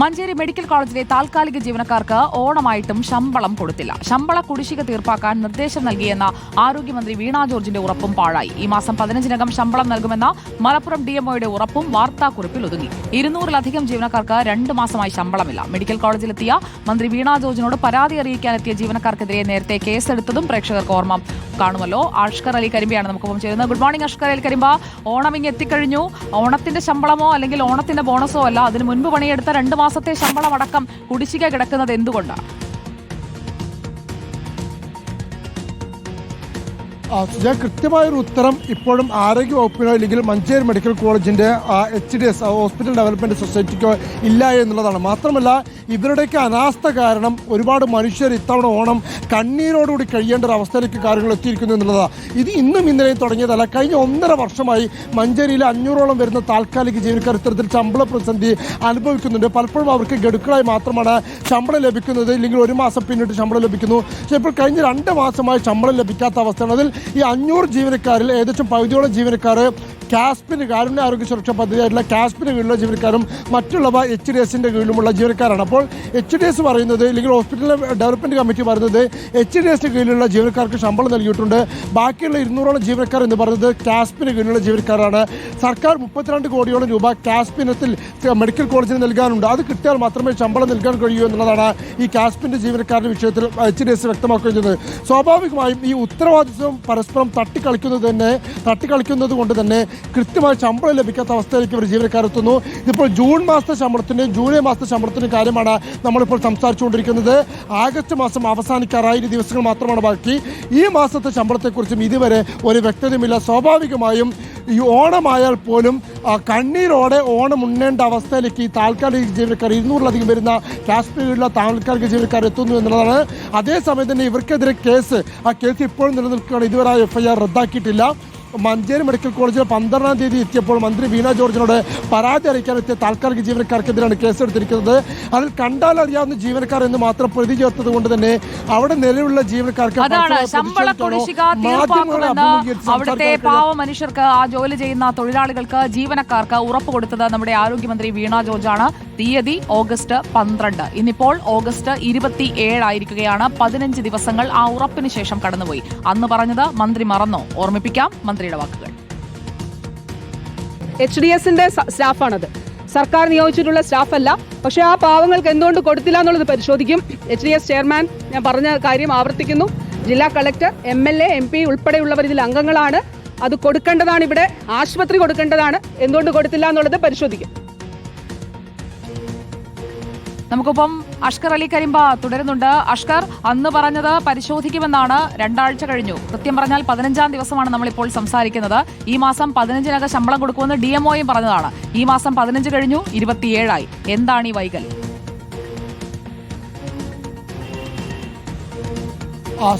Manjeri medical കോളേജിലെ താൽക്കാലിക ജീവനക്കാർക്ക് ഓണമായിട്ടും ശമ്പളം കൊടുത്തില്ല. ശമ്പള കുടിശ്ശിക തീർപ്പാക്കാൻ നിർദ്ദേശം നൽകിയെന്ന ആരോഗ്യമന്ത്രി വീണ ജോർജിന്റെ ഉറപ്പും പാഴായി. ഈ മാസം പതിനഞ്ചിനകം ശമ്പളം നൽകുമെന്ന മലപ്പുറം ഡിഎംഒയുടെ ഉറപ്പും വാർത്താക്കുറിപ്പിൽ ഒതുങ്ങി. ഇരുന്നൂറിലധികം ജീവനക്കാർക്ക് രണ്ട് മാസമായി ശമ്പളമില്ല. മെഡിക്കൽ കോളേജിലെത്തിയ മന്ത്രി വീണ ജോർജിനോട് പരാതി അറിയിക്കാനെത്തിയ ജീവനക്കാർക്കെതിരെ നേരത്തെ കേസെടുത്തതും പ്രേക്ഷകർക്ക് ഓർമ്മ കാണുമല്ലോ. അഷ്കർ അലി കരിമ്പയാണ് നമുക്കൊപ്പം ചേരുന്നത്. Good morning Ashkar Ali Karimba. Onam ഇങ്ങ് എത്തിക്കഴിഞ്ഞു. ഓണത്തിന്റെ ശമ്പളമോ അല്ലെങ്കിൽ ഓണത്തിന്റെ ബോണസോ അല്ല അതിന് മുൻപ് പണിയെടുത്ത രണ്ട് മാസത്തെ ശമ്പളമടക്കം കുടിശ്ശിക കിടക്കുന്നത് എന്തുകൊണ്ടാണ് സുജയ കൃത്യമായൊരു ഉത്തരം ഇപ്പോഴും ആരോഗ്യ വകുപ്പിനോ അല്ലെങ്കിൽ മഞ്ചേരി മെഡിക്കൽ കോളേജിന്റെ H D S hospital development സൊസൈറ്റിക്കോ ഇല്ല എന്നുള്ളതാണ്. മാത്രമല്ല ഇവരുടെയൊക്കെ അനാസ്ഥ കാരണം ഒരുപാട് മനുഷ്യർ ഇത്തവണ ഓണം കണ്ണീരോടുകൂടി കഴിയേണ്ട ഒരു അവസ്ഥയിലേക്ക് കാര്യങ്ങൾ എത്തിയിരിക്കുന്നു എന്നുള്ളതാണ് ഇത് ഇന്നും ഇന്നലെയും തുടങ്ങിയതല്ല. കഴിഞ്ഞ ഒന്നര വർഷമായി മഞ്ചേരിയിൽ അഞ്ഞൂറോളം വരുന്ന താൽക്കാലിക ജീവനക്കാർ ഇത്തരത്തിൽ ശമ്പള പ്രതിസന്ധി അനുഭവിക്കുന്നുണ്ട്. പലപ്പോഴും അവർക്ക് ഗഡുക്കളായി മാത്രമാണ് ശമ്പളം ലഭിക്കുന്നത്. ഇല്ലെങ്കിൽ ഒരു മാസം പിന്നിട്ട് ശമ്പളം ലഭിക്കുന്നു. പക്ഷേ ഇപ്പോൾ കഴിഞ്ഞ രണ്ട് മാസമായി ശമ്പളം ലഭിക്കാത്ത അവസ്ഥയാണ്. അതിൽ ഈ അഞ്ഞൂറ് ജീവനക്കാരിൽ ഏകദേശം പകുതിയോളം ജീവനക്കാർ കാസ്പിന് കാരുണ്യ ആരോഗ്യ സുരക്ഷാ പദ്ധതിയായിട്ടുള്ള കാസ്പിന് കീഴിലുള്ള ജീവനക്കാരും മറ്റുള്ളവ എച്ച് ഡി എസിന്റെ കീഴിലുമുള്ള ജീവനക്കാരാണ്. അപ്പോൾ എച്ച് ഡി എസ് പറയുന്നത് അല്ലെങ്കിൽ ഹോസ്പിറ്റൽ ഡെവലപ്മെന്റ് കമ്മിറ്റി പറയുന്നത് എച്ച് ഡി എസിന് കീഴിലുള്ള ജീവനക്കാർക്ക് ശമ്പളം നൽകിയിട്ടുണ്ട്. ബാക്കിയുള്ള ഇരുന്നൂറോളം ജീവനക്കാർ എന്ന് പറയുന്നത് കാസ്പിന് കീഴിലുള്ള ജീവനക്കാരാണ്. സർക്കാർ മുപ്പത്തിരണ്ട് കോടിയോളം രൂപ കാസ്പിനത്തിൽ മെഡിക്കൽ കോളേജിന് നൽകാനുണ്ട്. അത് കിട്ടിയാൽ മാത്രമേ ശമ്പളം നൽകാൻ കഴിയൂ എന്നുള്ളതാണ് ഈ കാസ്പിന്റെ ജീവനക്കാരുടെ വിഷയത്തിൽ എച്ച് ഡി എസ് വ്യക്തമാക്കുന്നത് സ്വാഭാവികമായും ഈ ഉത്തരവാദിത്വം പരസ്പരം തട്ടിക്കളിക്കുന്നത് തന്നെ തട്ടിക്കളിക്കുന്നത് കൊണ്ട് തന്നെ കൃത്യമായി ശമ്പളം ലഭിക്കാത്ത അവസ്ഥയിലേക്ക് ഇവർ ജീവനക്കാരെത്തുന്നു. ഇതിപ്പോൾ ജൂൺ മാസത്തെ ശമ്പളത്തിന്റെയും ജൂലൈ മാസത്തെ ശമ്പളത്തിന്റെയും കാര്യമാണ് നമ്മളിപ്പോൾ സംസാരിച്ചുകൊണ്ടിരിക്കുന്നത്. ആഗസ്റ്റ് മാസം അവസാനിക്കാറായി ഇനി ദിവസങ്ങൾ മാത്രമാണ് ബാക്കി. ഈ മാസത്തെ ശമ്പളത്തെക്കുറിച്ചും ഇതുവരെ ഒരു വ്യക്തതയുമില്ല. സ്വാഭാവികമായും ഈ ഓണമായാൽ പോലും കണ്ണീരോടെ ഓണം ഉണ്ണേണ്ട അവസ്ഥയിലേക്ക് ഈ താൽക്കാലിക ജീവനക്കാർ ഇരുന്നൂറിലധികം വരുന്ന കാശ്മീരിലുള്ള താൽക്കാലിക ജീവനക്കാർ എത്തുന്നു എന്നുള്ളതാണ്. അതേസമയം തന്നെ ഇവർക്കെതിരെ കേസ് ആ കേസ് ഇപ്പോഴും നിലനിൽക്കുകയാണ്. ഇതുവരെ എഫ് ഐ ആർ റദ്ദാക്കിയിട്ടില്ല. മഞ്ചേരി മെഡിക്കൽ കോളേജിൽ പന്ത്രണ്ടാം തീയതി എത്തിയപ്പോൾ മന്ത്രി വീണ ജോർജിനോട് പരാതി അറിയിക്കാൻ എത്തിയ താൽക്കാലിക ജീവനക്കാർക്കെതിരാണ് കേസെടുത്തിരിക്കുന്നത്. അതിൽ കണ്ടാൽ അറിയാവുന്ന ജീവനക്കാർ എന്ന് മാത്രം പ്രതി ചേർത്തത് കൊണ്ട് തന്നെ അവിടെ നിലവിലുള്ള ജീവനക്കാർക്ക് അവിടുത്തെ പാവ മനുഷ്യർക്ക് ആ ജോലി ചെയ്യുന്ന തൊഴിലാളികൾക്ക് ജീവനക്കാർക്ക് ഉറപ്പ് കൊടുത്തത് നമ്മുടെ ആരോഗ്യമന്ത്രി വീണ ജോർജാണ്. തീയതി ഓഗസ്റ്റ് പന്ത്രണ്ട്. ഇന്നിപ്പോൾ ഓഗസ്റ്റ് ഇരുപത്തി ഏഴായിരിക്കുകയാണ് പതിനഞ്ച് ദിവസങ്ങൾ ആ ഉറപ്പിന് ശേഷം കടന്നുപോയി. അന്ന് പറഞ്ഞത് മന്ത്രി മറന്നോ? ഓർമ്മിപ്പിക്കാം. മന്ത്രിയുടെ വാക്കുകൾ. എച്ച് ഡി എസിന്റെ സ്റ്റാഫാണത്. സർക്കാർ നിയോഗിച്ചിട്ടുള്ള സ്റ്റാഫല്ല. പക്ഷെ ആ പാവങ്ങൾക്ക് എന്തുകൊണ്ട് കൊടുത്തില്ല എന്നുള്ളത് പരിശോധിക്കും. എച്ച് ഡി എസ് ചെയർമാൻ ഞാൻ പറഞ്ഞ കാര്യം ആവർത്തിക്കുന്നു. ജില്ലാ collector M L A M P ഉൾപ്പെടെയുള്ളവർ ഇതിൽ അംഗങ്ങളാണ്. അത് കൊടുക്കേണ്ടതാണ് ഇവിടെ. ആശുപത്രി കൊടുക്കേണ്ടതാണ്. എന്തുകൊണ്ട് കൊടുത്തില്ല എന്നുള്ളത് പരിശോധിക്കും. നമുക്കിപ്പം അഷ്കർ അലി കരിമ്പ തുടരുന്നുണ്ട്. അഷ്കർ അന്ന് പറഞ്ഞത് പരിശോധിക്കുമെന്നാണ്. രണ്ടാഴ്ച കഴിഞ്ഞു. കൃത്യം പറഞ്ഞാൽ പതിനഞ്ചാം ദിവസമാണ് നമ്മളിപ്പോൾ സംസാരിക്കുന്നത്. ഈ മാസം പതിനഞ്ചിനകം ശമ്പളം കൊടുക്കുമെന്ന് ഡി എംഒയും പറഞ്ഞതാണ്. ഈ മാസം പതിനഞ്ച് കഴിഞ്ഞു ഇരുപത്തിയേഴായി. എന്താണ് ഈ വൈകൽ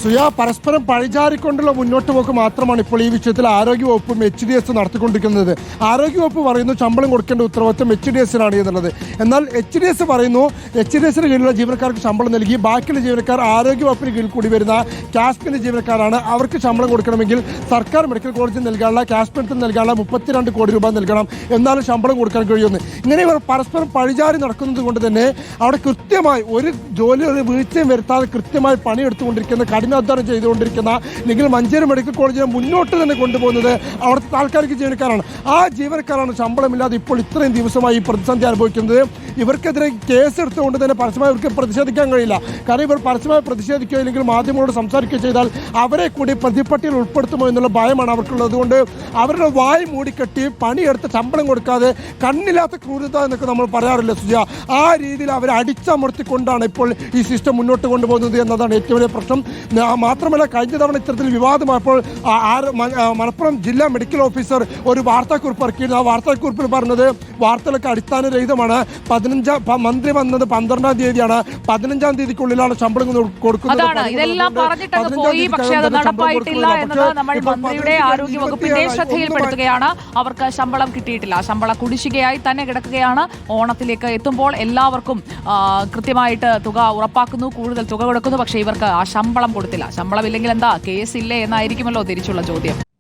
സുയ പരസ്പരം പഴിചാരിക്കൊണ്ടുള്ള മുന്നോട്ട് പോക്ക് മാത്രമാണ് ഇപ്പോൾ ഈ വിഷയത്തിൽ ആരോഗ്യവകുപ്പും എച്ച് ഡി എസ് നടത്തിക്കൊണ്ടിരിക്കുന്നത്. ആരോഗ്യവകുപ്പ് പറയുന്നു ശമ്പളം കൊടുക്കേണ്ട ഉത്തരവാദിത്വം എച്ച് ഡി എസിനാണ് എന്നുള്ളത്. എന്നാൽ എച്ച് ഡി എസ് പറയുന്നു എച്ച് ഡി എസിന് കീഴിലുള്ള ജീവനക്കാർക്ക് ശമ്പളം നൽകി ബാക്കിയുള്ള ജീവനക്കാർ ആരോഗ്യവകുപ്പിന് കീഴിൽ കൂടി വരുന്ന കാസ്പിന്റെ ജീവനക്കാരാണ്. അവർക്ക് ശമ്പളം കൊടുക്കണമെങ്കിൽ സർക്കാർ മെഡിക്കൽ കോളേജിൽ നൽകാനുള്ള കാസ്പിനത്തിൽ നൽകാനുള്ള മുപ്പത്തിരണ്ട് കോടി രൂപ നൽകണം എന്നാലും ശമ്പളം കൊടുക്കാൻ കഴിയുമെന്ന് ഇങ്ങനെ ഇവർ പരസ്പരം പഴിചാരി നടക്കുന്നത് കൊണ്ട് തന്നെ അവിടെ കൃത്യമായി ഒരു ജോലി ഒരു വീഴ്ചയും വരുത്താതെ കൃത്യമായി പണിയെടുത്തുകൊണ്ടിരിക്കുന്ന കഠിനാധ്വാനം ചെയ്തുകൊണ്ടിരിക്കുന്ന അല്ലെങ്കിൽ മഞ്ചേരി മെഡിക്കൽ കോളേജിനെ മുന്നോട്ട് തന്നെ കൊണ്ടുപോകുന്നത് അവിടുത്തെ താൽക്കാലിക ജീവനക്കാരാണ്. ആ ജീവനക്കാരാണ് ശമ്പളമില്ലാതെ ഇപ്പോൾ ഇത്രയും ദിവസമായി പ്രതിസന്ധി അനുഭവിക്കുന്നത്. ഇവർക്കെതിരെ കേസ് എടുത്തുകൊണ്ട് തന്നെ പരസ്യമായി ഇവർക്ക് പ്രതിഷേധിക്കാൻ കഴിയില്ല. കാരണം ഇവർ പരസ്യമായി പ്രതിഷേധിക്കുകയോ അല്ലെങ്കിൽ മാധ്യമങ്ങളോട് സംസാരിക്കുകയോ ചെയ്താൽ അവരെ കൂടി പ്രതിപട്ടിയിൽ ഉൾപ്പെടുത്തുമോ എന്നുള്ള ഭയമാണ് അവർക്കുള്ളത്. അതുകൊണ്ട് അവരുടെ വായ് മൂടിക്കെട്ടി പണിയെടുത്ത് ശമ്പളം കൊടുക്കാതെ കണ്ണില്ലാത്ത ക്രൂരത എന്നൊക്കെ നമ്മൾ പറയാറില്ല സുജ ആ രീതിയിൽ അവരെ അടിച്ചമർത്തിക്കൊണ്ടാണ് ഇപ്പോൾ ഈ സിസ്റ്റം മുന്നോട്ട് കൊണ്ടുപോകുന്നത് എന്നതാണ് ഏറ്റവും വലിയ പ്രശ്നം. മാത്രമല്ല കഴിഞ്ഞ തവണ ഇത്തരത്തിൽ വിവാദമായപ്പോൾ മലപ്പുറം ജില്ലാ മെഡിക്കൽ ഓഫീസർ ഒരു വാർത്താക്കുറിപ്പ് ഇറക്കിയിരുന്നു. ആ വാർത്താക്കുറിപ്പിൽ പറഞ്ഞത് വാർത്തകളൊക്കെ അടിസ്ഥാനരഹിതമാണ്. പതിനഞ്ചാം മന്ത്രി വന്നത് പന്ത്രണ്ടാം തീയതിയാണ്. പതിനഞ്ചാം തീയതിക്കുള്ളിലാണ് ശമ്പളം കൊടുക്കുന്നത്. ആരോഗ്യ വകുപ്പിന്റെ ശ്രദ്ധയിൽപ്പെടുത്തുകയാണ് അവർക്ക് ശമ്പളം കിട്ടിയിട്ടില്ല. ശമ്പള കുടിശ്ശികയായി തന്നെ കിടക്കുകയാണ്. ഓണത്തിലേക്ക് എത്തുമ്പോൾ എല്ലാവർക്കും കൃത്യമായിട്ട് തുക ഉറപ്പാക്കുന്നു. കൂടുതൽ തുക കൊടുക്കുന്നു. പക്ഷേ ഇവർക്ക് ആ ശമ്പളം കൊടുത്തില്ല. ശമ്പളം ഇല്ലെങ്കിൽ എന്താ? കേസില്ലേ എന്നായിരിക്കുമല്ലോ തിരിച്ചുള്ള ചോദ്യം.